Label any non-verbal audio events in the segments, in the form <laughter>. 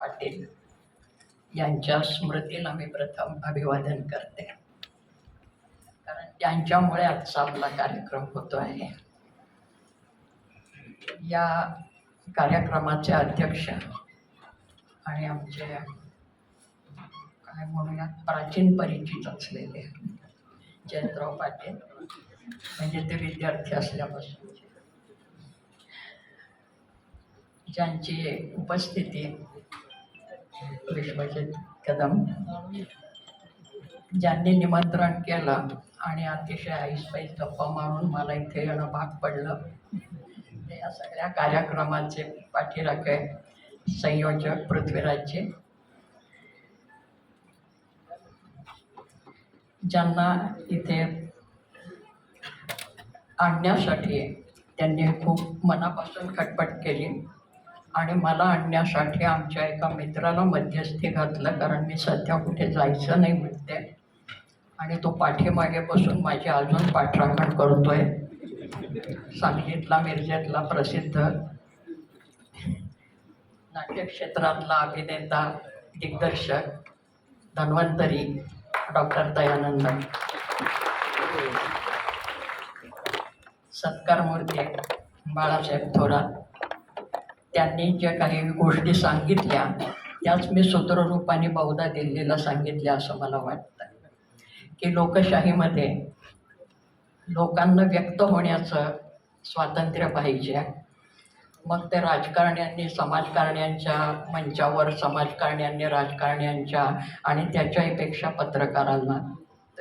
पाटील यांच्या स्मृतीला मी प्रथम अभिवादन करते. कारण त्यांच्यामुळे आजचा आपला कार्यक्रम होतो आहे. या कार्यक्रमाचे अध्यक्ष आणि आमचे काय म्हणूया प्राचीन परिचित असलेले जयंतराव पाटील म्हणजे ते विद्यार्थी असल्यापासून. ज्यांची उपस्थिती कदम. ज्यांनी निमंत्रण केलं आणि अतिशय आईसपाईस गप्पा मारून मला इथे येणं भाग पडलं या सगळ्या कार्यक्रमाचे पाठीराखे संयोजक पृथ्वीराजचे. ज्यांना इथे आणण्यासाठी त्यांनी खूप मनापासून खटपट केली. आणि मला आणण्यासाठी आमच्या एका मित्राला मध्यस्थी घातलं कारण मी सध्या कुठे जायचं नाही म्हणते. आणि तो पाठीमागे बसून माझी अजून पाठराखण आहे सांगलीतला मिरजेतला प्रसिद्ध नाट्यक्षेत्रातला अभिनेता दिग्दर्शक धन्वंतरी डॉक्टर दयानंद. सत्कारमूर्ती बाळासाहेब थोरात. त्यांनी ज्या काही गोष्टी सांगितल्या त्याच मी सूत्ररूपाने बहुधा दिल्लीला सांगितल्या असं मला वाटतं. की लोकशाहीमध्ये लोकांना व्यक्त होण्याचं स्वातंत्र्य पाहिजे. मग ते राजकारण्यांनी समाजकारण्यांच्या मंचावर समाजकारण्यांनी राजकारण्यांच्या आणि त्याच्याहीपेक्षा पत्रकारांना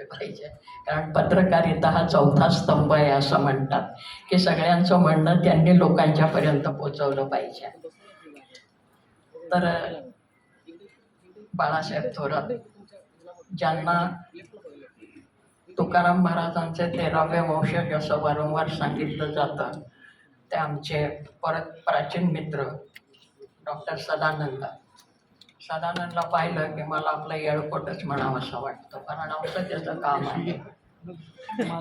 पाहिजे. कारण पत्रकारिता हा चौथा स्तंभ आहे असं म्हणतात. की सगळ्यांचं म्हणणं त्यांनी लोकांच्यापर्यंत पोचवलं पाहिजे. तर बाळासाहेब थोरात ज्यांना तुकाराम महाराजांचे तेरावे वंशज असं वारंवार सांगितलं जातं ते आमचे परत प्राचीन मित्र डॉक्टर सदानंद. सदानंदला पाहिलं की मला आपलं येळकोटच म्हणावं असं वाटतं कारण आमचं त्याचं काम आहे.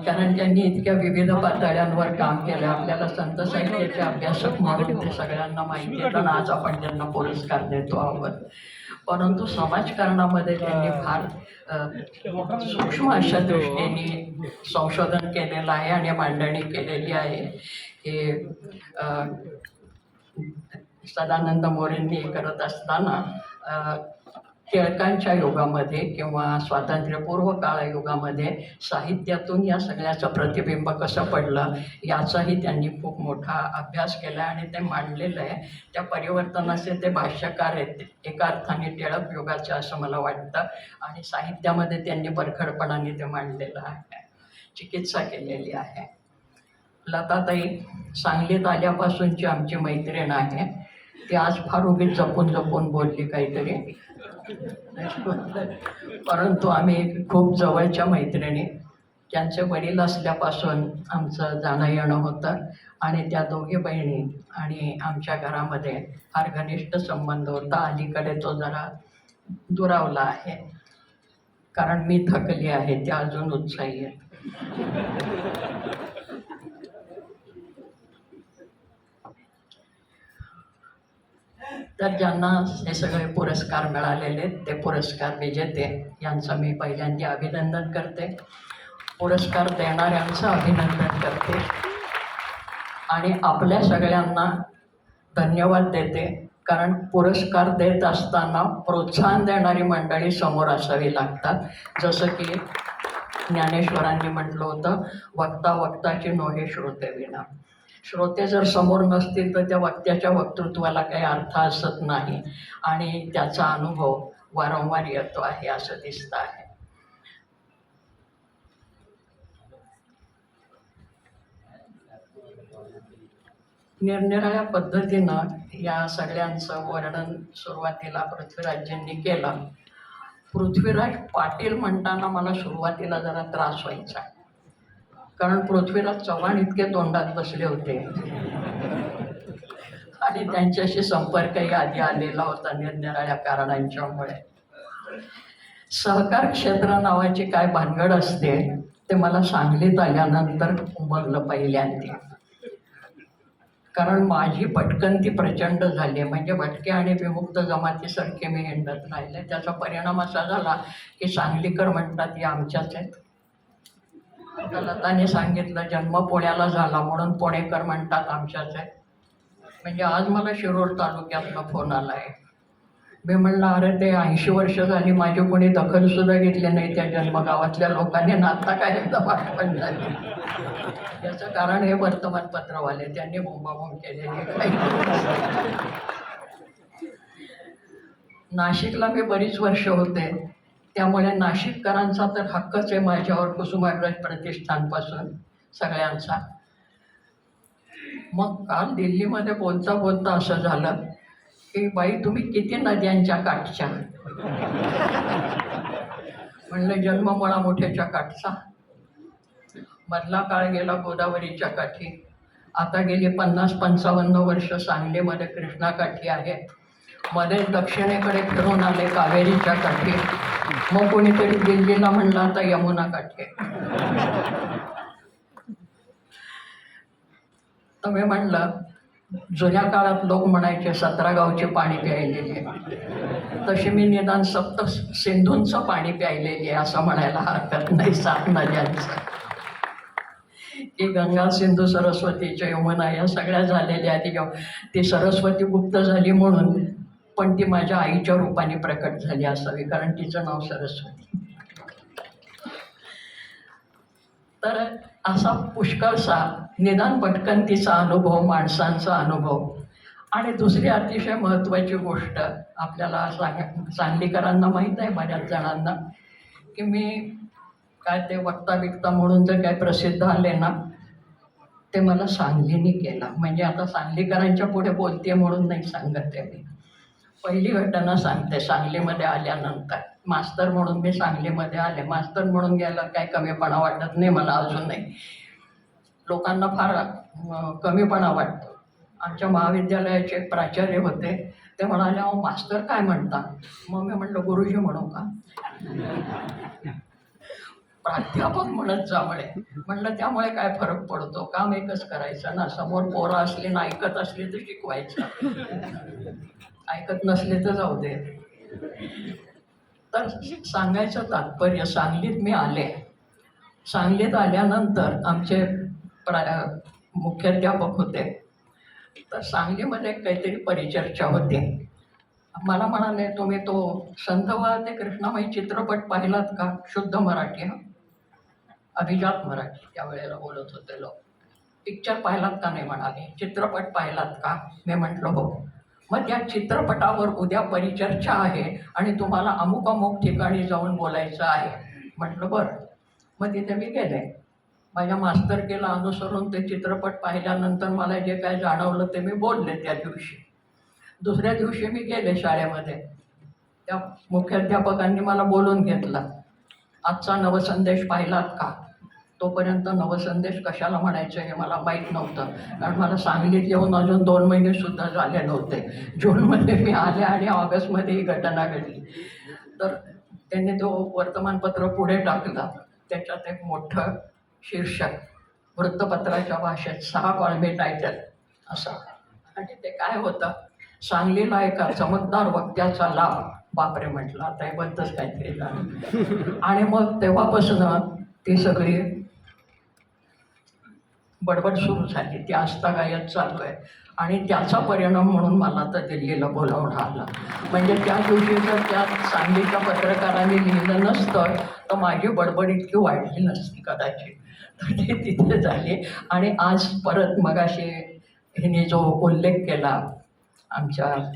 कारण त्यांनी इतक्या विविध पातळ्यांवर काम केलं आपल्याला संत साहित्याचे अभ्यासक म्हणून ते सगळ्यांना माहिती आहे आणि आज आपण त्यांना पुरस्कार देतो आहोत. परंतु समाजकारणामध्ये त्यांनी फार सूक्ष्म अशा दृष्टीने संशोधन केलेलं आहे आणि मांडणी केलेली आहे. की सदानंद मोरेंनी हे करत असताना टिळकांच्या युगामध्ये किंवा स्वातंत्र्यपूर्व काळयुगामध्ये साहित्यातून या सगळ्याचं प्रतिबिंब कसं पडलं याचाही त्यांनी खूप मोठा अभ्यास केला आणि ते मांडलेलं आहे. त्या परिवर्तनाचे ते भाष्यकार आहेत एका अर्थाने टिळक युगाचे असं मला वाटतं आणि साहित्यामध्ये त्यांनी बरखडपणाने ते मांडलेलं आहे चिकित्सा केलेली आहे. लताताई सांगलीत आल्यापासूनची आमची मैत्रीण आहे. ते आज फार उगीच जपून जपून बोलली काहीतरी. परंतु आम्ही खूप जवळच्या मैत्रिणी त्यांचे वडील असल्यापासून आमचं जाणं येणं होतं आणि त्या दोघी बहिणी आणि आमच्या घरामध्ये फार घनिष्ठ संबंध होता. अलीकडे तो जरा दुरावला आहे. कारण मी थकली आहे त्या अजून उत्साही आहे तर ज्यांना हे सगळे पुरस्कार मिळालेले आहेत, ते पुरस्कार विजेते यांचं मी पहिल्यांदा अभिनंदन करते. पुरस्कार देणाऱ्यांचं अभिनंदन करते. आणि आपल्या सगळ्यांना धन्यवाद देते कारण पुरस्कार देत असताना प्रोत्साहन देणारी मंडळी समोर असावी लागतात. जसं की ज्ञानेश्वरांनी म्हटलं होतं वक्ता वक्ताची नोहे श्रोते विना. श्रोते जर समोर नसतील तर त्या वक्त्याच्या वक्तृत्वाला काही अर्थ असत नाही. आणि त्याचा अनुभव वारंवार येतो आहे असं दिसतं आहे. निरनिराळ्या पद्धतीनं या सगळ्यांचं वर्णन सुरुवातीला पृथ्वीराजांनी केलं. पृथ्वीराज पाटील म्हणताना मला सुरुवातीला जरा त्रास व्हायचा. कारण पृथ्वीराज चव्हाण इतके तोंडात बसले होते. आणि त्यांच्याशी संपर्कही आधी आलेला होता निरनिराळ्या कारणांच्यामुळे. सहकार क्षेत्र नावाची काय भानगड असते ते मला सांगलीत आल्यानंतर उमरलं पहिल्यांदा. कारण माझी भटकंती प्रचंड झाली आहे म्हणजे भटके आणि विमुक्त जमातीसारखे मी हिंडत राहिले. त्याचा परिणाम असा झाला की सांगलीकर म्हणतात या आमच्याच आहेत. लताने सांगितलं जन्म पुण्याला झाला म्हणून पुणेकर म्हणतात आमच्याच. आहे म्हणजे आज मला शिरूर तालुक्यातनं फोन आला आहे मी म्हणलं अरे ते ऐंशी वर्ष झाली माझी कोणी दखलसुद्धा घेतली नाही त्या जन्मगावातल्या लोकांनी नाता काय पण झाली. याचं कारण हे वर्तमानपत्रवाले त्यांनी बोंबाबोंब केलेली काही नाशिकला मी बरीच वर्ष होते. त्यामुळे नाशिककरांचा तर हक्कच आहे माझ्यावर कुसुमाग्रज प्रतिष्ठानपासून सगळ्यांचा. मग काल दिल्लीमध्ये बोलता बोलता असं झालं की बाई तुम्ही किती नद्यांच्या काठच्या? म्हणलं जन्म मला मोठ्याच्या काठचा. मधला काळ गेला गोदावरीच्या काठी. आता गेली पन्नास पंचावन्न वर्ष सांगलीमध्ये कृष्णाकाठी आहे. मध्ये दक्षिणेकडे फिरून आले कावेरीच्या काठी. मग कोणीतरी दिल्लीला म्हणला आता यमुना काठी तर मी म्हणलं जुन्या काळात लोक म्हणायचे सतरा गावचे पाणी प्यायलेले तशी मी निदान सप्त सिंधूंचं पाणी प्यायलेली आहे असं म्हणायला हरकत नाही सात नद्यांचं. की गंगा सिंधू सरस्वतीच्या यमुना या सगळ्या झालेल्या आहेत. ती सरस्वती गुप्त झाली म्हणून पण ती माझ्या आईच्या रूपाने प्रकट झाली असावी कारण तिचं नाव सरस्वती. तर असा पुष्कळसा निदान भटकंतीचा अनुभव माणसांचा अनुभव. आणि दुसरी अतिशय महत्त्वाची गोष्ट आपल्याला सांग सांगलीकरांना माहीत आहे बऱ्याच जणांना की मी काय ते वक्ता बिकता म्हणून जर काय प्रसिद्ध आले ना ते मला सांगलीने केला. म्हणजे आता सांगलीकरांच्या पुढे बोलते म्हणून नाही सांगत आहे मी. पहिली घटना सांगते सांगलीमध्ये आल्यानंतर. मास्तर म्हणून मी सांगलीमध्ये आले. मास्तर म्हणून गेलं काय कमीपणा वाटत नाही मला अजूनही. लोकांना फार कमीपणा वाटतो. आमच्या महाविद्यालयाचे प्राचार्य होते. ते म्हणाले अहो मास्तर काय म्हणता? मग मी म्हटलं गुरुजी म्हणू का? प्राध्यापक म्हणत जा म्हणलं म्हटलं त्यामुळे काय फरक पडतो? काम एकच करायचं ना. समोर पोरं असली ना ऐकत असली तर शिकवायचं. ऐकत नसले तर जाऊ दे. तर सांगायचं तात्पर्य सांगलीत मी आले. सांगलीत आल्यानंतर आमचे प्रा मुख्याध्यापक होते. तर सांगलीमध्ये काहीतरी परिचर्चा होती. मला म्हणाले तुम्ही तो संतवा ते कृष्णामाई चित्रपट पाहिलात का? शुद्ध मराठी हा. अभिजात मराठी त्यावेळेला बोलत होते लोक. पिक्चर पाहिलात का? नाही म्हणाले. चित्रपट पाहिलात का? मी म्हटलं हो. मग त्या चित्रपटावर उद्या परिचर्चा आहे आणि तुम्हाला अमुक अमुक ठिकाणी जाऊन बोलायचं आहे. म्हटलं बरं. मग तिथे मी गेले. माझ्या मास्तरकीला अनुसरून ते चित्रपट पाहिल्यानंतर मला जे काय जाणवलं ते मी बोलले त्या दिवशी. दुसऱ्या दिवशी मी गेले शाळेमध्ये. त्या मुख्याध्यापकांनी मला बोलून घेतलं. आजचा नवसंदेश पाहिलात का? तोपर्यंत नवसंदेश कशाला म्हणायचं हे मला माहीत नव्हतं. कारण मला सांगलीत येऊन अजून दोन महिनेसुद्धा झाले नव्हते. जूनमध्ये मी आले आणि ऑगस्टमध्ये ही घटना घडली. तर त्यांनी तो वर्तमानपत्र पुढे टाकलं. त्याच्यात एक मोठं शीर्षक वृत्तपत्राच्या भाषेत सहा कॉलमी टायटल असं. आणि ते काय होतं? सांगलीला एका चमकदार वक्त्याचा लाभ. बापरे म्हटलं आता हे बद्दच काहीतरी झालं. आणि मग तेव्हापासून ती सगळी बडबड सुरू झाली. ती आस्थागायत चालू आहे. आणि त्याचा परिणाम म्हणून मला तर दिल्लीला बोलावणं आलं. म्हणजे त्या दिवशी जर त्या सांगलीच्या पत्रकारांनी लिहिलं नसतं तर माझी बडबड इतकी वाढली नसती कदाचित. तर ते तिथे झाले. आणि आज परत मगाशी हिने जो उल्लेख केला आमच्या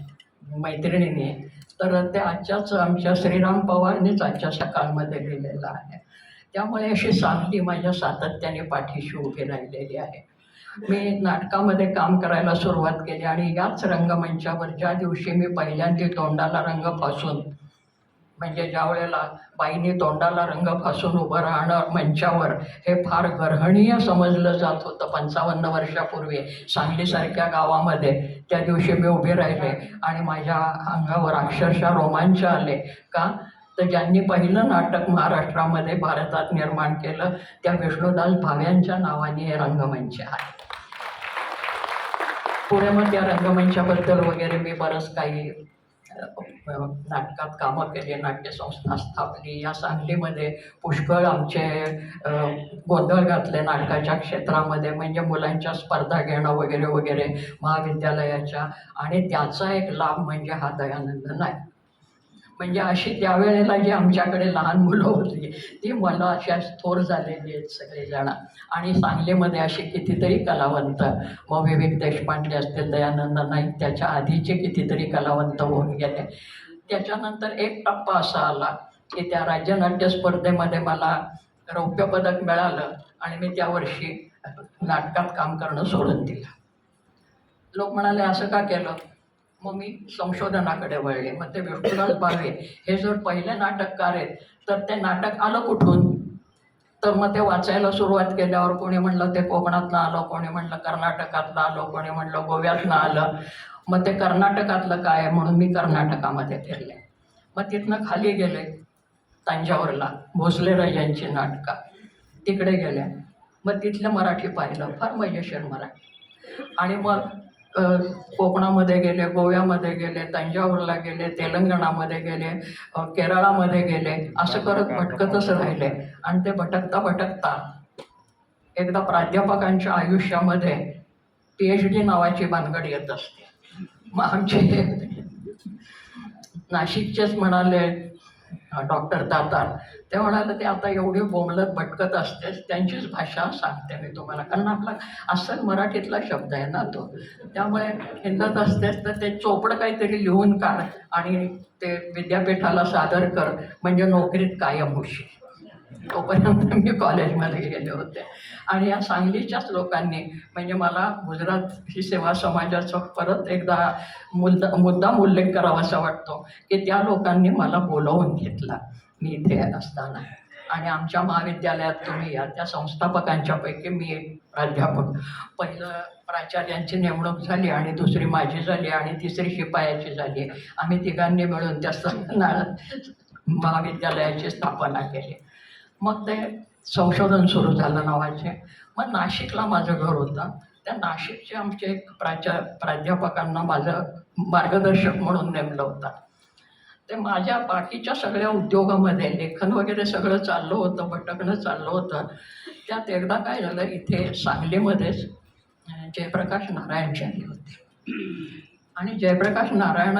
मैत्रिणीने तर ते आजच्याच आमच्या श्रीराम पवारनेच आजच्या सकाळमध्ये लिहिलेलं आहे. त्यामुळे अशी सांगली माझ्या सातत्याने पाठीशी उभी राहिलेली आहे. मी नाटकामध्ये काम करायला सुरुवात केली आणि याच रंगमंचावर ज्या दिवशी मी पहिल्यांदा तोंडाला रंग फासून म्हणजे ज्या वेळेला बाईने तोंडाला रंग फासून उभं राहणं मंचावर हे फार गर्हणीय समजलं जात होतं पंचावन्न वर्षापूर्वी सांगलीसारख्या गावामध्ये. त्या दिवशी मी उभे राहिले आणि माझ्या अंगावर अक्षरशः रोमांच आले. का? तर ज्यांनी पहिलं नाटक महाराष्ट्रामध्ये भारतात निर्माण केलं त्या विष्णुदास भाव्यांच्या नावाने हे रंगमंच आहे. पुढे मग त्या रंगमंचाबद्दल वगैरे मी बरंच काही नाटकात कामं केली नाट्यसंस्था स्थापली. या सांगलीमध्ये पुष्कळ आमचे गोंधळ घातले नाटकाच्या क्षेत्रामध्ये म्हणजे मुलांच्या स्पर्धा घेणं वगैरे वगैरे महाविद्यालयाच्या. आणि त्याचा एक लाभ म्हणजे हा दयानंद नाही म्हणजे अशी त्यावेळेला जी आमच्याकडे लहान मुलं होती ती मला अशा थोर झालेली आहेत सगळेजण. आणि सांगलीमध्ये अशी कितीतरी कलावंत मग विवेक देशपांडे असतील दयानंद नाईक त्याच्या आधीचे कितीतरी कलावंत होऊन गेले. त्याच्यानंतर एक टप्पा असा आला की त्या राज्यनाट्य स्पर्धेमध्ये मला रौप्य पदक मिळालं आणि मी त्या वर्षी नाटकात काम करणं सोडून दिलं. लोक म्हणाले असं का केलं? मग मी संशोधनाकडे वळले. मग ते विष्णुदास भावे हे जर पहिले नाटककार आहेत तर ते नाटक आलं कुठून? तर मग ते वाचायला सुरुवात केल्यावर कोणी म्हणलं ते कोकणातनं आलं कोणी म्हणलं कर्नाटकातलं आलं कोणी म्हणलं गोव्यातनं आलं. मग ते कर्नाटकातलं काय आहे म्हणून मी कर्नाटकामध्ये फिरले. मग तिथनं खाली गेले तंजावरला भोसले राजांची नाटकं. तिकडे गेले. मग तिथलं मराठी पाहिलं फार मजेशीर मराठी. आणि मग कोकणामध्ये गेले गोव्यामध्ये गेले तंजावरला गेले तेलंगणामध्ये गेले केरळामध्ये गेले असं करत भटकतच राहिले. आणि ते भटकता भटकता एकदा प्राध्यापकांच्या आयुष्यामध्ये पी एच डी नावाची भानगड येत असते. मग आमचे नाशिकचेच म्हणाले डॉक्टर दातार ते म्हणाले ते आता एवढी बोंबलत भटकत असतेच त्यांचीच भाषा सांगते मी तुम्हाला. कारण आपला अस्सल मराठीतला शब्द आहे ना तो. त्यामुळे हिंदत असतेच तर ते चोपडं काहीतरी लिहून काढ आणि ते विद्यापीठाला सादर कर. म्हणजे नोकरीत कायम होशील. तोपर्यंत मी कॉलेजमध्ये गेले होते. आणि या सांगलीच्याच लोकांनी म्हणजे मला गुजरात ही सेवा समाजाचा परत एकदा मुद्दा मुद्दाम उल्लेख करावासा वाटतो की त्या लोकांनी मला बोलवून घेतला. मी इथे असताना. आणि आमच्या महाविद्यालयात तुम्ही या त्या संस्थापकांच्यापैकी मी एक प्राध्यापक. पहिलं प्राचार्यांची नेमणूक झाली आणि दुसरी माझी झाली आणि तिसरी शिपायाची झाली. आम्ही तिघांनी मिळून त्या महाविद्यालयाची स्थापना केली. मग ते संशोधन सुरू झालं नावाचे. मग नाशिकला माझं घर होतं. त्या नाशिकचे आमचे एक प्राचा प्राध्यापकांना माझं मार्गदर्शक म्हणून नेमलं होतं. ते माझ्या बाकीच्या सगळ्या उद्योगामध्ये लेखन वगैरे सगळं चाललं होतं भटकणं चाललं होतं. त्यात एकदा काय झालं इथे सांगलीमध्येच जयप्रकाश नारायणजी आले होते. आणि जयप्रकाश नारायण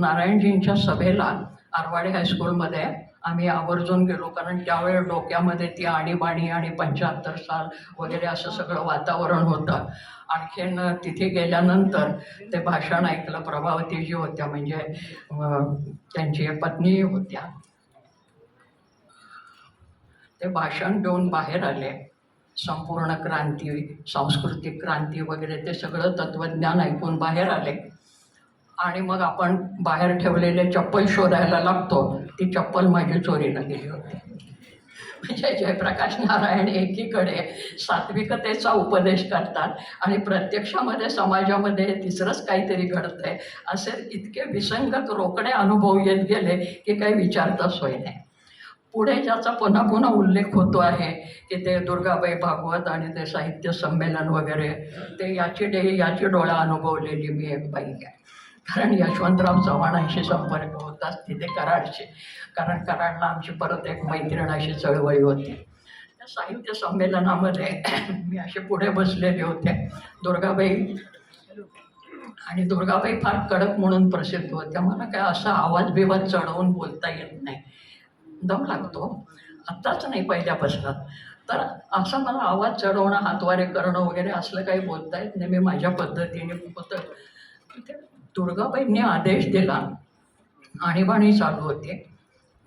नारायणजींच्या सभेला आरवाडे हायस्कूलमध्ये आम्ही आवर्जून गेलो. कारण त्यावेळेस डोक्यामध्ये ती आणीबाणी आणि पंच्याहत्तर साल वगैरे असं सगळं वातावरण होतं. आणखीन तिथे गेल्यानंतर ते भाषण ऐकलं. प्रभावती जी होत्या म्हणजे त्यांची पत्नी होत्या. ते भाषण देऊन बाहेर आले. संपूर्ण क्रांती सांस्कृतिक क्रांती वगैरे ते सगळं तत्त्वज्ञान ऐकून बाहेर आले. आणि मग आपण बाहेर ठेवलेले चप्पल शोधायला लागतो. ती चप्पल माझी चोरीला गेली होती. म्हणजे जयप्रकाश नारायण एकीकडे सात्विकतेचा उपदेश करतात आणि प्रत्यक्षामध्ये समाजामध्ये तिसरंच काहीतरी घडतंय. असे इतके विसंगत रोकडे अनुभव येत गेले की काही विचारता सोय नाही. पुढे ज्याचा पुन्हा पुन्हा उल्लेख होतो आहे की ते दुर्गाबाई भागवत आणि ते साहित्य संमेलन वगैरे ते याची डे याची डोळा अनुभवलेली मी एक बाई आहे. कारण यशवंतराव चव्हाणांशी संपर्क होताच तिथे कराडचे. कारण कराडला आमची परत एक मैत्रीण अशी चळवळी होती. त्या साहित्य संमेलनामध्ये मी असे पुढे बसलेले होते. दुर्गाबाई आणि दुर्गाबाई फार कडक म्हणून प्रसिद्ध होत्या. मला काय असा आवाज बिवाज चढवून बोलता येत नाही. दम लागतो. आत्ताच नाही पहिल्यापासून तर असं मला आवाज चढवणं हातवारे करणं वगैरे असलं काही बोलता येत नाही. मी माझ्या पद्धतीने होतं तिथे दुर्गाबाईंनी आदेश दिला. आणीबाणी चालू होती.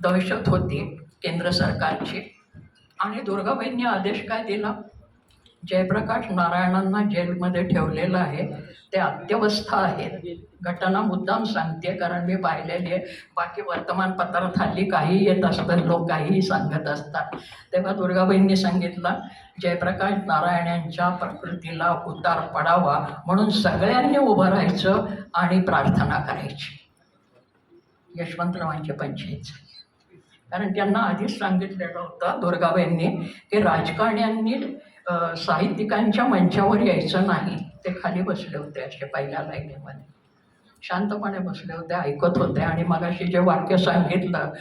दहशत होती केंद्र सरकारची. आणि दुर्गाबाईंनी आदेश काय दिला? जयप्रकाश नारायणांना जेलमध्ये ठेवलेलं आहे. ते अत्यवस्था आहेत. घटना मुद्दाम सांगते कारण मी पाहिलेली आहे. बाकी वर्तमानपत्रात हल्ली काही येत असतं. लोक काहीही सांगत असतात. तेव्हा दुर्गाबाईंनी सांगितलं जयप्रकाश नारायण यांच्या प्रकृतीला उतार पडावा म्हणून सगळ्यांनी उभं राहायचं आणि प्रार्थना करायची. यशवंतरावांचे पंचायत कारण त्यांना आधीच सांगितलेलं होतं दुर्गाबाईंनी की राजकारण्यांनी साहित्यिकांच्या मंचावर यायचं नाही. ते खाली बसले होते असे पहिल्या लाईनीमध्ये. शांतपणे बसले होते ऐकत होते आणि मगाशी जे वाक्य सांगितलं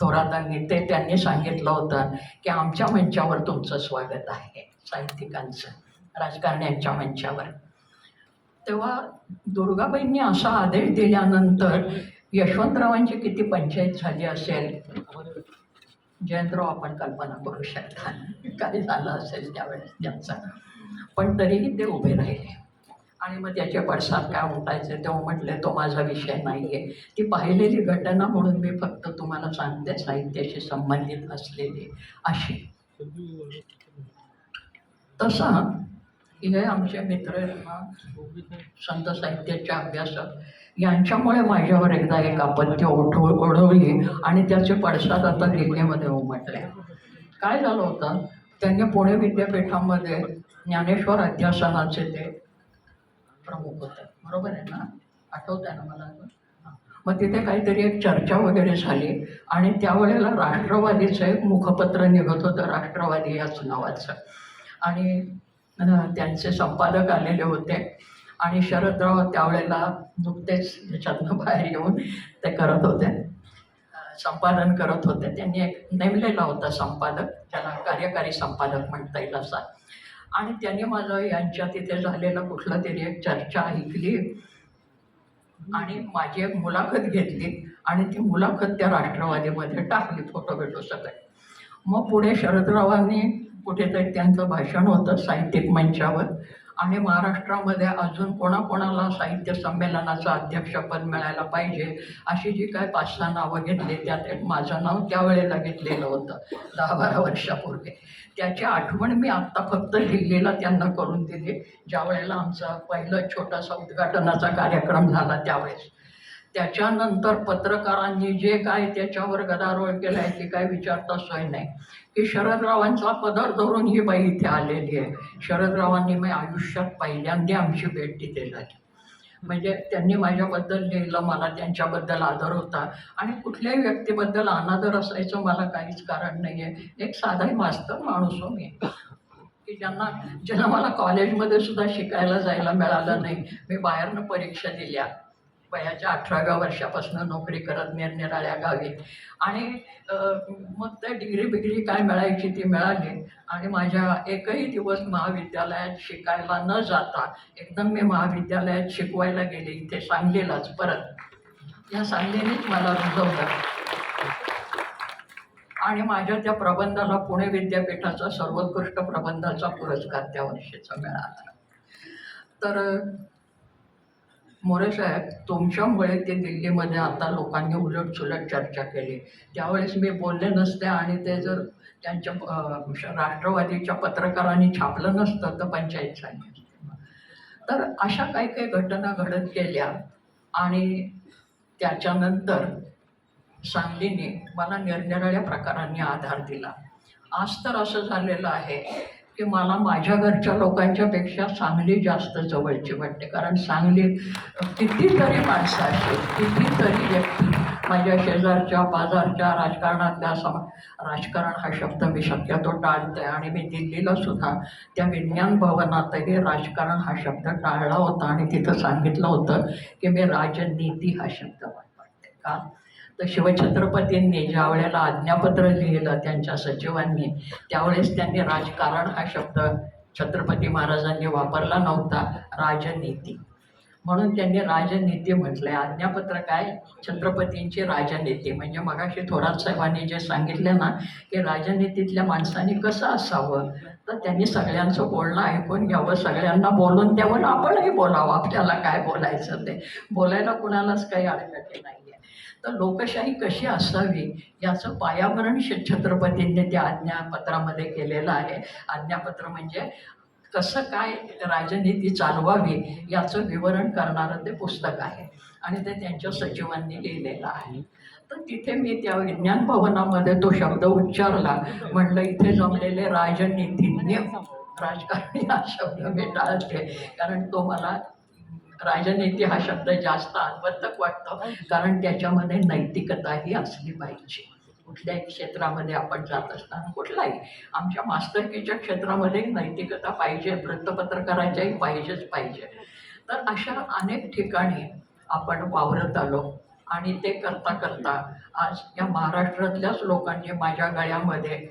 थोरातांनी ते त्यांनी सांगितलं होतं की आमच्या मंचावर तुमचं स्वागत आहे साहित्यिकांचं राजकारण्यांच्या मंचावर. तेव्हा दुर्गाबाईंनी असा आदेश दिल्यानंतर यशवंतरावांची किती पंचायत झाली असेल? जयंतराव आपण कल्पना करू शकता. काय झालं असेल त्यावेळेस त्यांचं. पण तरीही ते उभे राहिले. आणि मग त्याचे पडसाद काय उठायचे तेव्हा म्हटले तो माझा विषय नाही आहे ती पाहिलेली घटना म्हणून मी फक्त तुम्हाला सांगते साहित्याशी संबंधित असलेली अशी. तसा हे आमचे मित्र संत साहित्याचे अभ्यासक. यांच्यामुळे माझ्यावर एकदा एक आपत्ती ओढव ओढवली आणि त्याचे पडसाद आता दिल्लीमध्ये उमटले. काय झालं होतं? त्यांनी पुणे विद्यापीठामध्ये ज्ञानेश्वर अध्यासनाचे ते प्रमुख होते. बरोबर आहे ना? आठवत आहे ना मला हां. मग तिथे काहीतरी एक चर्चा वगैरे झाली आणि त्यावेळेला राष्ट्रवादीचं एक मुखपत्र निघत होतं राष्ट्रवादी याच नावाचं. आणि त्यांचे संपादक आलेले होते. आणि शरदराव त्यावेळेला नुकतेच त्याच्यातनं <laughs> बाहेर येऊन ते करत होते. संपादन करत होते. त्यांनी एक नेमलेला होता संपादक त्याला कार्यकारी संपादक म्हणता येईल असा. आणि त्यांनी माझं यांच्या तिथे झालेलं कुठलं तरी एक चर्चा ऐकली आणि माझी एक मुलाखत घेतली आणि ती मुलाखत त्या राष्ट्रवादीमध्ये टाकली फोटो भेटो सगळे. मग पुढे शरदरावांनी कुठेतरी त्यांचं भाषण होतं साहित्यिक मंचावर. आणि महाराष्ट्रामध्ये अजून कोणाकोणाला साहित्य संमेलनाचं अध्यक्षपद मिळायला पाहिजे अशी जी काय पाच सहा नावं घेतली त्यात एक माझं नाव त्यावेळेला घेतलेलं होतं दहा बारा वर्षापूर्वी. त्याची आठवण मी आत्ता फक्त दिल्लीला त्यांना करून दिली. ज्या वेळेला आमचा पहिलं छोटासा उद्घाटनाचा कार्यक्रम झाला त्यावेळेस. त्याच्यानंतर पत्रकारांनी जे काय त्याच्यावर गदारोळ केला आहे ते काय विचारता सोय नाही. की शरदरावांचा पदर धरून ही बाई इथे आलेली आहे. शरदरावांनी मी आयुष्यात पहिल्यांदा आमची भेट तिथे झाली. म्हणजे त्यांनी माझ्याबद्दल लिहिलं मला त्यांच्याबद्दल आदर होता. आणि कुठल्याही व्यक्तीबद्दल अनादर असायचं मला काहीच कारण नाही आहे एक साधाही मास्तर माणूस हो मी. की ज्यांना ज्यांना मला कॉलेजमध्ये सुद्धा शिकायला जायला मिळालं नाही. मी बाहेरनं परीक्षा दिल्या. वयाच्या अठराव्या वर्षापासून नोकरी करत निरनिराळ्या गावी. आणि मग त्या डिग्री बिग्री काय मिळायची ती मिळाली. आणि माझ्या एकही दिवस महाविद्यालयात शिकायला न जाता एकदम मी महाविद्यालयात शिकवायला गेले इथे सांगलीलाच परत. या सांगलीनेच मला रुजवलं. आणि माझ्या त्या प्रबंधाला पुणे विद्यापीठाचा सर्वोत्कृष्ट प्रबंधाचा पुरस्कार त्या वर्षीचा मिळाला. तर मोरे साहेब तुमच्यामुळे ते दिल्लीमध्ये आता लोकांनी उलटसुलट चर्चा केली. त्यावेळेस मी बोलले नसते आणि ते जर त्यांच्या राष्ट्रवादीच्या पत्रकारांनी छापलं नसतं तर पंचायत सांगितलं. तर अशा काही काही घटना घडत गेल्या आणि त्याच्यानंतर सांगलीने मला निरनिराळ्या प्रकारांनी आधार दिला. आज तर असं झालेलं आहे की मला माझ्या घरच्या लोकांच्यापेक्षा सांगली जास्त जवळची वाटते. कारण सांगलीत कितीतरी माणसं अशी कितीतरी व्यक्ती माझ्या शेजारच्या बाजारच्या राजकारणातल्या सम राजकारण हा शब्द मी शक्यतो टाळते आणि मी दिल्लीला सुद्धा त्या विज्ञान भवनातही राजकारण हा शब्द टाळला होता आणि तिथं सांगितलं होतं की मी राजनीती हा शब्द वापरते. का? तर शिवछत्रपतींनी ज्या वेळेला आज्ञापत्र लिहिलं त्यांच्या सचिवांनी त्यावेळेस त्यांनी राजकारण हा शब्द छत्रपती महाराजांनी वापरला नव्हता राजनीती. म्हणून त्यांनी राजनीती म्हटलंय. आज्ञापत्र काय? छत्रपतींची राजनीती. म्हणजे मगाशी थोरात साहेबांनी जे सांगितले ना की राजनीतीतल्या माणसांनी कसं असावं? तर त्यांनी सगळ्यांचं बोलणं ऐकून घ्यावं. सगळ्यांना बोलून द्यावं आपणही बोलावं. आपल्याला काय बोलायचं ते? बोलायला कुणालाच काही अडचणी नाही. तर लोकशाही कशी असावी याचं पायाभरण श- छत्रपतींनी त्या आज्ञापत्रामध्ये केलेलं आहे. आज्ञापत्र म्हणजे कसं काय राजनीती चालवावी याचं विवरण करणारं ते पुस्तक आहे आणि ते त्यांच्या सचिवांनी लिहिलेलं आहे. तर तिथे मी त्या विज्ञान भवनामध्ये तो शब्द उच्चारला. म्हणलं इथे जमलेले राजनीतीज्ञ राजकारणी हा शब्द मी टाळते. कारण तो मला राजनीती हा शब्द जास्त अन्वर्थक वाटतो. कारण त्याच्यामध्ये नैतिकताही असली पाहिजे. कुठल्याही क्षेत्रामध्ये आपण जात असताना कुठलाही आमच्या मास्तरकीच्या क्षेत्रामध्ये नैतिकता पाहिजे वृत्तपत्रकाराच्याही पाहिजेच पाहिजे. तर अशा अनेक ठिकाणी आपण वावरत आलो आणि ते करता करता आज या महाराष्ट्रातल्याच लोकांनी माझ्या गळ्यामध्ये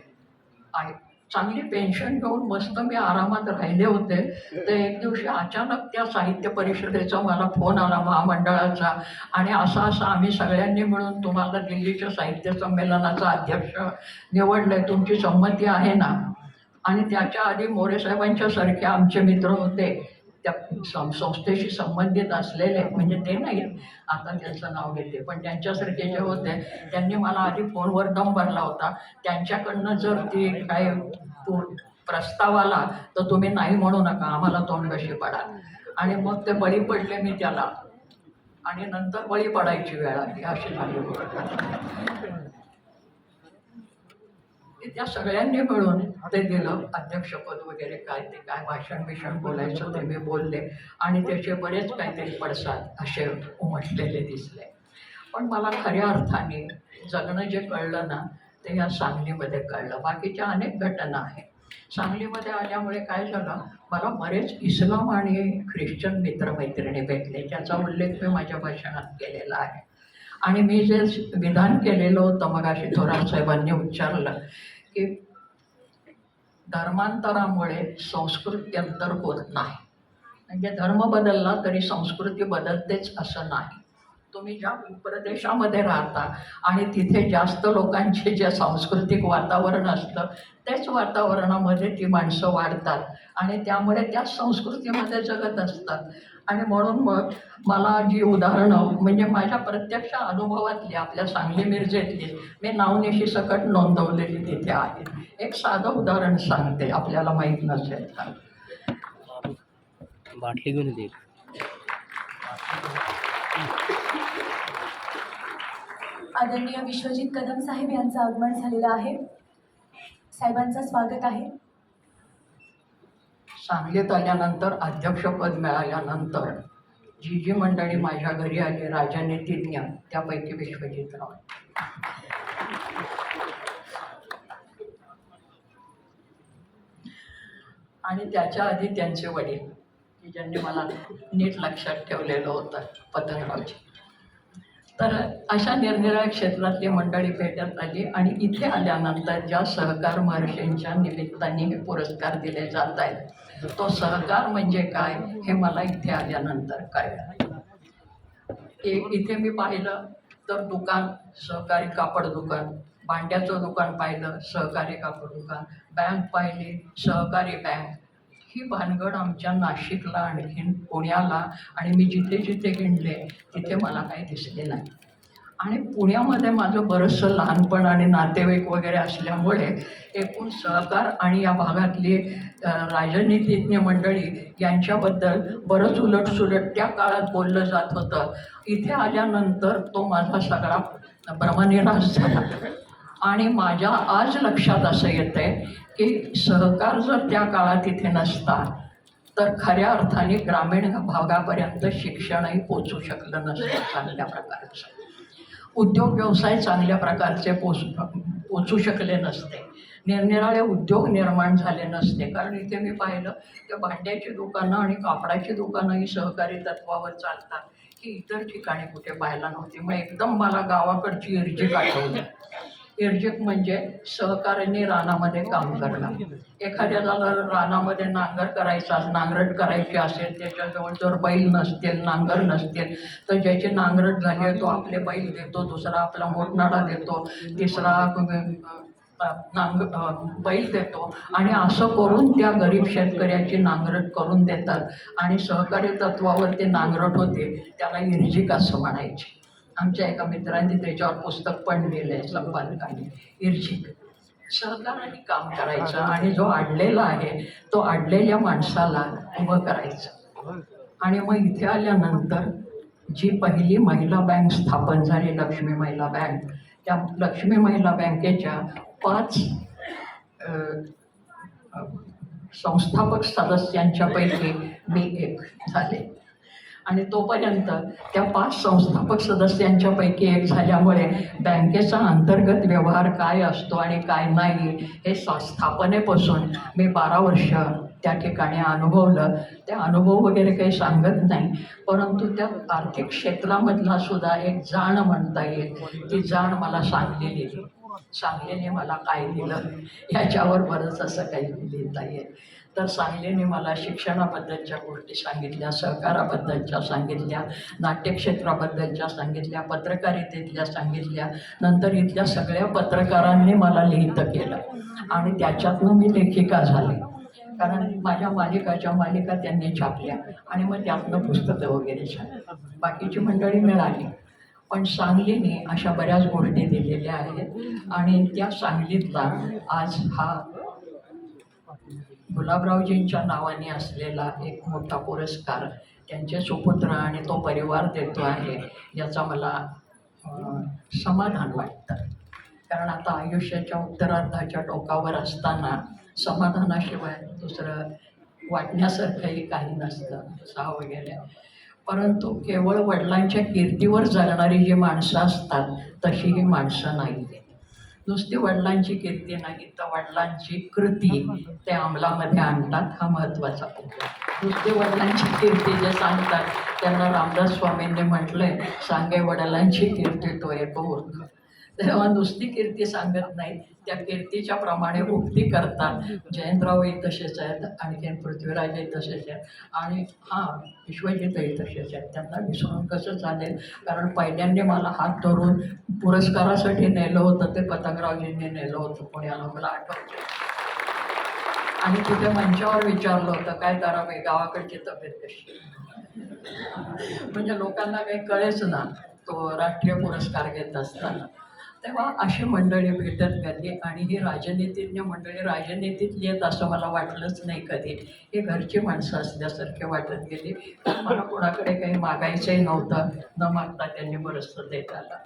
आय- चांगली पेन्शन घेऊन मस्त मी आरामात राहिले होते. तर एक दिवशी अचानक त्या साहित्य परिषदेचा मला फोन आला महामंडळाचा. आणि असा असं आम्ही सगळ्यांनी मिळून तुम्हाला दिल्लीच्या साहित्य संमेलनाचा अध्यक्ष निवडलं. आहे तुमची संमती आहे ना? आणि त्याच्या आधी मोरे साहेबांच्या सारखे आमचे मित्र होते. त्या सं- संस्थेशी संबंधित असलेले म्हणजे ते नाही आता त्यांचं नाव घेते. पण त्यांच्यासारखे जे होते त्यांनी मला आधी फोनवर दम भरला होता. त्यांच्याकडनं जर ती काय प्रस्ताव आला तर तुम्ही नाही म्हणू नका आम्हाला तोंड कशी पडाल? आणि मग ते बळी पडले मी त्याला. आणि नंतर बळी पडायची वेळ आली अशी झाली त्या सगळ्यांनी मिळून ते दिलं अध्यक्षपद वगैरे काय ते काय भाषण बिषण बोलायचं ते मी बोलले. आणि त्याचे बरेच काहीतरी पडसाद असे उमटलेले दिसले. पण मला खऱ्या अर्थाने जगणं जे कळलं ना ते या सांगलीमध्ये कळलं. बाकीच्या अनेक घटना आहेत. सांगलीमध्ये आल्यामुळे काय झालं मला बरेच इस्लाम आणि ख्रिश्चन मित्रमैत्रिणी भेटले ज्याचा उल्लेख मी माझ्या भाषणात केलेला आहे. आणि मी जे विधान केलेलं होतं मग अशी थोरात साहेबांनी उच्चारलं की धर्मांतरामुळे संस्कृत्यंतर होत नाही. म्हणजे धर्म बदलला तरी संस्कृती बदलतेच असं नाही. तुम्ही ज्या प्रदेशामध्ये राहता आणि तिथे जास्त लोकांचे जे सांस्कृतिक वातावरण असतं त्याच वातावरणामध्ये ती माणसं वाढतात आणि त्यामुळे त्याच संस्कृतीमध्ये जगत असतात. आणि म्हणून मग मला जी उदाहरणं म्हणजे माझ्या प्रत्यक्ष अनुभवातली आपल्या सांगली मिरजेतली मी नावनिशी सकट नोंदवलेली तिथे आहेत एक साधं उदाहरण सांगते आपल्याला माहीत नसेल तर. बाटली घेऊन येते आदरणीय विश्वजित कदम साहेब यांचं आगमन झालेलं आहे. साहेबांचं स्वागत आहे. सांगलीत आल्यानंतर अध्यक्षपद मिळाल्यानंतर जी जी मंडळी माझ्या घरी आली राजनीतिज्ञ त्यापैकी विश्वजितराव आणि त्याच्या आधी त्यांचे वडील की ज्यांनी मला नीट लक्षात ठेवलेलं होतं पतंगरावजी. तर अशा निरनिराळ्या क्षेत्रातली मंडळी भेटत आली आणि इथे आल्यानंतर ज्या सहकार महर्षींच्या निमित्ताने हे पुरस्कार दिले जात आहेत तो सहकार म्हणजे काय हे मला इथे आल्यानंतर कळलं. इथे मी पाहिलं तर दुकान सहकारी कापड दुकान भांड्याचं दुकान पाहिलं सहकारी कापड दुकान बँक पाहिली सहकारी बँक ही भानगड आमच्या नाशिकला आणखीन पुण्याला आणि मी जिथे जिथे गिणले तिथे मला काही दिसले नाही. आणि पुण्यामध्ये माझं बरंचसं लहानपण आणि नातेवाईक वगैरे असल्यामुळे एकूण सहकार आणि या भागातली राजनीतिज्ञ मंडळी यांच्याबद्दल बरंच उलटसुलट त्या काळात बोललं जात होतं. इथे आल्यानंतर तो माझा सगळा भ्रमनिराश झाला. आणि माझ्या आज लक्षात असं येतं आहे की सहकार जर त्या काळात इथे नसता तर खऱ्या अर्थाने ग्रामीण भागापर्यंत शिक्षणही पोचू शकलं नसतं चांगल्या प्रकारचं. उद्योग व्यवसाय चांगल्या प्रकारचे पोच पोचू शकले नसते. निरनिराळे उद्योग निर्माण झाले नसते. कारण इथे मी पाहिलं की भांड्याची दुकानं आणि कापडाची दुकानं ही सहकारी तत्वावर चालतात. ही इतर ठिकाणी कुठे पाहायला नव्हती. मग एकदम मला गावाकडची इर्जी आठवली इर्जिक म्हणजे सहकार्याने रानामध्ये काम करणं एखाद्याला जर रानामध्ये नांगर करायचा नांगरट करायची असेल त्याच्याजवळ जर बैल नसतील नांगर नसतील तर ज्याची नांगरट झाली आहे तो आपले बैल देतो दुसरा आपला मोठनाडा देतो तिसरा नांग बैल देतो. आणि असं करून त्या गरीब शेतकऱ्याची नांगरट करून देतात. आणि सहकारी तत्वावर ते नांगरट होते त्याला इर्जिक असं म्हणायचे. आमच्या एका मित्रांनी त्याच्यावर पुस्तक पण लिहिलं आहे संपादकाने इर्जिक. सहकाराने काम करायचं आणि जो अडलेला आहे तो अडलेल्या माणसाला उभं करायचं. आणि मग इथे आल्यानंतर जी पहिली महिला बँक स्थापन झाली लक्ष्मी महिला बँक त्या लक्ष्मी महिला बँकेच्या पाच संस्थापक सदस्यांच्यापैकी मी एक झाले. आणि तोपर्यंत त्या पाच संस्थापक सदस्यांच्यापैकी एक झाल्यामुळे बँकेचा अंतर्गत व्यवहार काय असतो आणि काय नाही हे स्थापनेपासून मी बारा वर्ष त्या ठिकाणी अनुभवलं. त्या अनुभव वगैरे काही सांगत नाही परंतु त्या आर्थिक क्षेत्रामधला सुद्धा एक जाण म्हणता येईल. ती जाण मला सांगलेली सांगलीने मला काय दिलं याच्यावर बरंच असं काही लिहिता येईल. तर सांगलीने मला शिक्षणाबद्दलच्या गोष्टी सांगितल्या सहकाराबद्दलच्या सांगितल्या नाट्यक्षेत्राबद्दलच्या सांगितल्या पत्रकारितेतल्या सांगितल्या. नंतर इथल्या सगळ्या पत्रकारांनी मला लिहितं केलं. आणि त्याच्यातनं मी लेखिका झाले. कारण माझ्या मालिकाच्या मालिका त्यांनी छापल्या आणि मग त्यातनं पुस्तकं वगैरे छापली बाकीची मंडळी मिळाली. पण सांगलीने अशा बऱ्याच गोष्टी दिलेल्या आहेत आणि त्या सांगलीतला आज हा गुलाबरावजींच्या नावाने असलेला एक मोठा पुरस्कार त्यांचे सुपुत्र आणि तो परिवार देतो आहे याचा मला समाधान वाटतं. कारण आता आयुष्याच्या उत्तरार्धाच्या टोकावर असताना समाधानाशिवाय दुसरं वाटण्यासारखंही काही नसतं सहा वगैरे. परंतु केवळ वडिलांच्या कीर्तीवर जगणारी जी माणसं असतात तशी ही माणसं नाही आहेत नुसती वडिलांची कीर्ती नाही तर वडिलांची कृती ते अंमलामध्ये आणतात हा महत्त्वाचा नुसती नुसते वडिलांची कीर्ती जे सांगतात त्यांना रामदास स्वामींनी म्हटलंय सांगे वडिलांची कीर्ती तो एक मूर्ख. तेव्हा नुसती कीर्ती सांगत नाही त्या कीर्तीच्या प्रमाणे उक्ती करतात. जयंतरावही तसेच आहेत आणखीन पृथ्वीराजही तसेच आहेत. आणि हां विश्वजितही तसेच आहेत. त्यांना विसरून कसं चालेल? कारण पहिल्यांदा मला हात धरून पुरस्कारासाठी नेलं होतं ते पतंगरावजींनी नेलं होतं पुण्याला मला आठवतं आणि तिथे मंचावर विचारलं होतं काय ताराबाई गावाकडची तब्येत कशी? म्हणजे लोकांना काही कळेच ना तो राष्ट्रीय पुरस्कार घेत असताना. तेव्हा अशी मंडळी भेटत गेली आणि ही राजनीतिज्ञ मंडळी राजनीतीतली आहेत असं मला वाटलंच नाही कधी. हे घरची माणसं असल्यासारखे वाटत गेली. मला कोणाकडे काही मागायचंही नव्हतं. न मागता त्यांनी बरंचसं देत आला.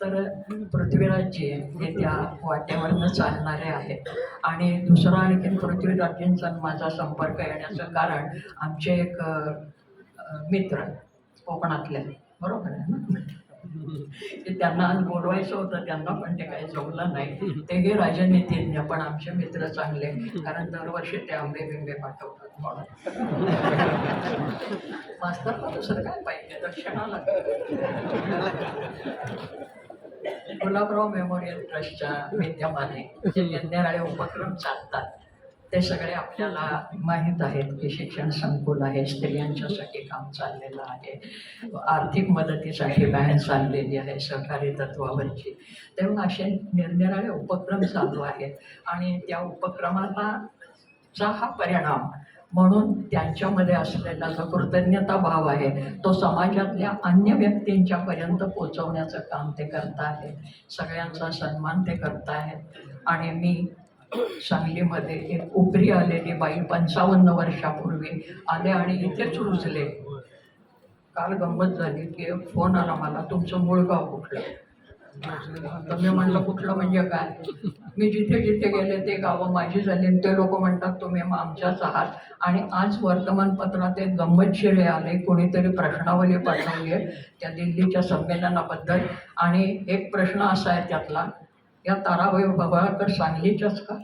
तर पृथ्वीराजजी हे त्या वाटेवरनं चालणारे आहेत. आणि दुसरा आणखीन पृथ्वीराजींचा माझा संपर्क येण्याचं कारण आमचे एक मित्र कोकणातले बरोबर आहे ना? त्यांना आज बोलवायचं होतं त्यांना पण ते काही जमलं नाही. तेही राजनीतिज्ञ पण आमचे मित्र चांगले कारण दरवर्षी ते आंबे बिंबे पाठवतात म्हणून. मास्तरला दुसरं काय पाहिजे? दक्षिणाला गुलाबराव मेमोरियल ट्रस्टच्या विद्यमाने जे निरनिराळे उपक्रम चालतात ते सगळे आपल्याला माहीत आहेत की शिक्षण संकुल आहे स्त्रियांच्यासाठी काम चाललेलं आहे आर्थिक मदतीसाठी बँक चाललेली आहे सहकारी तत्वावरची. तेव्हा असे निरनिराळे उपक्रम चालू आहेत आणि त्या उपक्रमाला चा हा परिणाम म्हणून त्यांच्यामध्ये असलेला जो कृतज्ञता भाव आहे तो समाजातल्या अन्य व्यक्तींच्यापर्यंत पोचवण्याचं काम ते करत आहेत. सगळ्यांचा सन्मान ते करत आहेत. आणि मी सांगलीमध्ये एक उपरी आलेली बाई पंचावन्न वर्षापूर्वी आले आणि इथेच रुजले. काल गंमत झाली की फोन आला मला तुमचं मूळ गाव कुठलं? मी म्हणलं कुठलं म्हणजे काय? मी जिथे जिथे गेले ते गावं माझी झाली आणि ते लोक म्हणतात तुम्ही मग आमच्याच आहात. आणि आज वर्तमानपत्रात एक गंमतशीर हे आले कोणीतरी प्रश्नावली पाठवली आहे त्या दिल्लीच्या संमेलनाबद्दल. आणि एक प्रश्न असा आहे त्यातला. या ताराबाई बाबाळकर सांगलीच्याच का?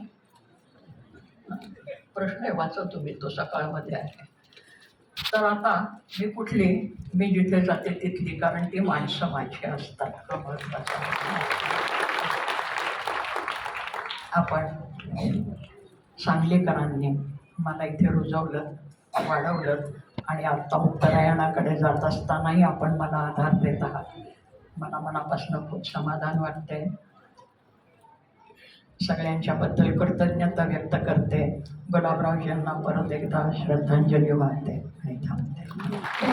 प्रश्न आहे वाचा तुम्ही तो सकाळमध्ये आहे. तर आता मी कुठली मी जिथे जाते तिथली कारण ती माणसं माझी असतात हा महत्त्वाचा आपण सांगलीकरांनी मला इथे रुजवलं वाढवलं आणि आत्ता उत्तरायणाकडे जात असतानाही आपण मला आधार देत आहात. मला मनापासून खूप समाधान वाटते सगळ्यांच्याबद्दल कृतज्ञता व्यक्त करते. गुलाबरावजींना परत एकदा श्रद्धांजली वाहते आणि थांबते.